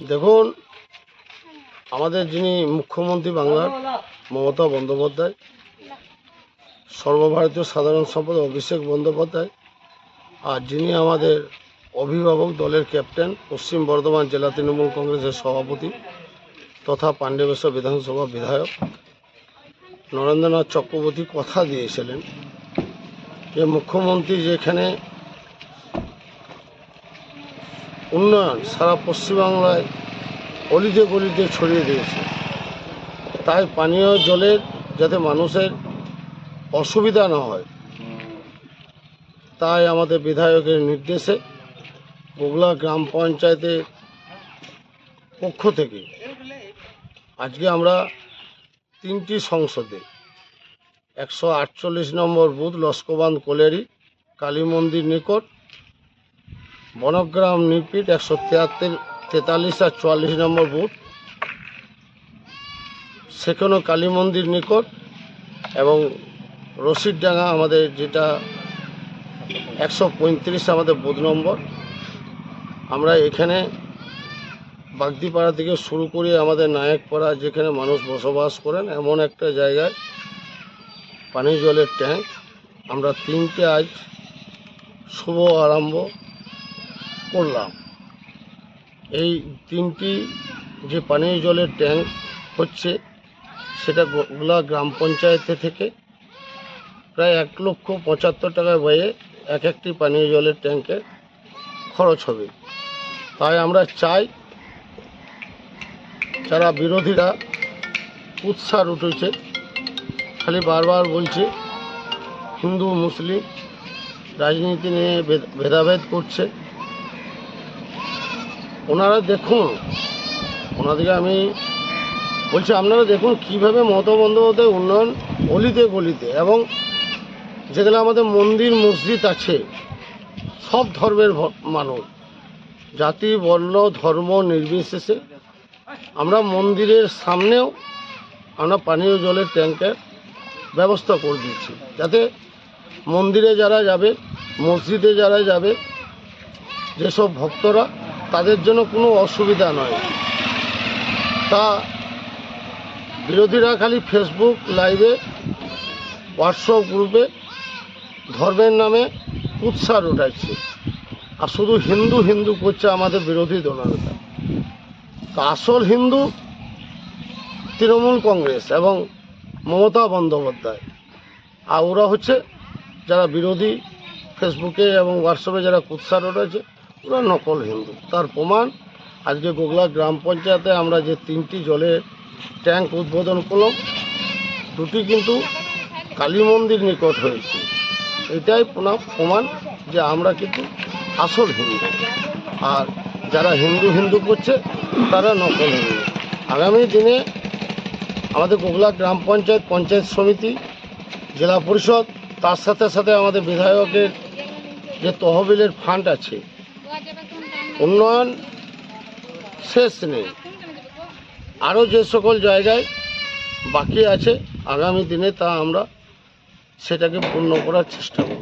দেখুন, আমাদের যিনি মুখ্যমন্ত্রী বাংলার, মমতা বন্দ্যোপাধ্যায়, সর্বভারতীয় সাধারণ সম্পাদক অভিষেক বন্দ্যোপাধ্যায়, আর যিনি আমাদের অভিভাবক দলের ক্যাপ্টেন, পশ্চিম বর্ধমান জেলা তৃণমূল কংগ্রেসের সভাপতি তথা পাণ্ডবেশ্বর বিধানসভা বিধায়ক, নরেন্দ্রনাথ চক্রবর্তী কথা দিয়েছিলেন যে মুখ্যমন্ত্রী যেখানে উন্নয়ন সারা পশ্চিমবাংলায় অলিতে গলিতে ছড়িয়ে দিয়েছে। তাই পানীয় জলের যাতে মানুষের অসুবিধা না হয়, তাই আমাদের বিধায়কের নির্দেশে বগুলা গ্রাম পঞ্চায়েতের পক্ষ থেকে আজকে আমরা তিনটি সংসদে একশো আটচল্লিশ নম্বর বুথ লস্কবান কোলেরি, কালী মন্দির নিকট বনগ্রাম নিপিট একশো তিয়াত্তর, তেতাল্লিশ আর চুয়াল্লিশ নম্বর বুথ। সেখানেও কালী মন্দির নিকট এবং রশিদডাঙ্গা আমাদের যেটা একশো পঁয়ত্রিশ আমাদের বুথ নম্বর। আমরা এখানে বাগদিপাড়া থেকে শুরু করে আমাদের নায়কপাড়া যেখানে মানুষ বসবাস করেন, এমন একটা জায়গায় পানীয় জলের ট্যাঙ্ক। আমরা তিনটে আজ শুভ আরম্ভ করলাম। এই তিনটি যে পানীয় জলের ট্যাঙ্ক হচ্ছে, সেটা গোলা গ্রাম পঞ্চায়েতে থেকে প্রায় এক লক্ষ পঁচাত্তর টাকা ব্যয়ে এক একটি পানীয় জলের ট্যাঙ্কের খরচ হবে। তাই আমরা চাই যারা বিরোধীরা উৎসার উঠেছে খালি বারবার বলছে, হিন্দু, মুসলিম, রাজনীতি নিয়ে ভেদ- ভেদাভেদ করছে ওনারা দেখুন, ওনাদেরকে আমি বলছি, আপনারা দেখুন কীভাবে মমতা বন্দ্যোপাধ্যায় উন্নয়ন অলিতে গলিতে এবং যেখানে আমাদের মন্দির, মসজিদ আছে, সব ধর্মের মানুষ, জাতি, বর্ণ, ধর্ম নির্বিশেষে আমরা মন্দিরের সামনেও আমরা পানীয় জলের ট্যাঙ্কের ব্যবস্থা করে দিচ্ছি, যাতে মন্দিরে যারা যাবে, মসজিদে যারা যাবে, যেসব ভক্তরা তাদের জন্য কোনো অসুবিধা নয়। তা বিরোধীরা খালি ফেসবুক লাইভে হোয়াটসঅ্যাপ গ্রুপে ধর্মের নামে উৎসার উঠাচ্ছে আর শুধু হিন্দু হিন্দু করছে আমাদের বিরোধী দলনেতা। তা আসল হিন্দু তৃণমূল কংগ্রেস এবং মমতা বন্দ্যোপাধ্যায়। আর ওরা হচ্ছে যারা বিরোধী ফেসবুকে এবং হোয়াটসঅ্যাপে যারা কুৎসার উঠেছে ওরা নকল হিন্দু। তার প্রমাণ, আজকে গোগলা গ্রাম পঞ্চায়েতে আমরা যে তিনটি জলের ট্যাঙ্ক উদ্বোধন করলাম, দুটি কিন্তু কালী মন্দির নিকট হয়েছে। এটাই প্রমাণ যে আমরা কিন্তু আসল হিন্দু। আর যারা হিন্দু হিন্দু করছে, তারা নকল হিন্দু। আগামী দিনে আমাদের গোগলা গ্রাম পঞ্চায়েত পঞ্চায়েত সমিতি, জেলা পরিষদ, তার সাথে সাথে আমাদের বিধায়কের যে তহবিলের ফান্ড আছে উন্নয়ন শেষ নেই। আরও যে সকল জায়গায় বাকি আছে, আগামী দিনে তা আমরা সেটাকে পূর্ণ করার চেষ্টা করব।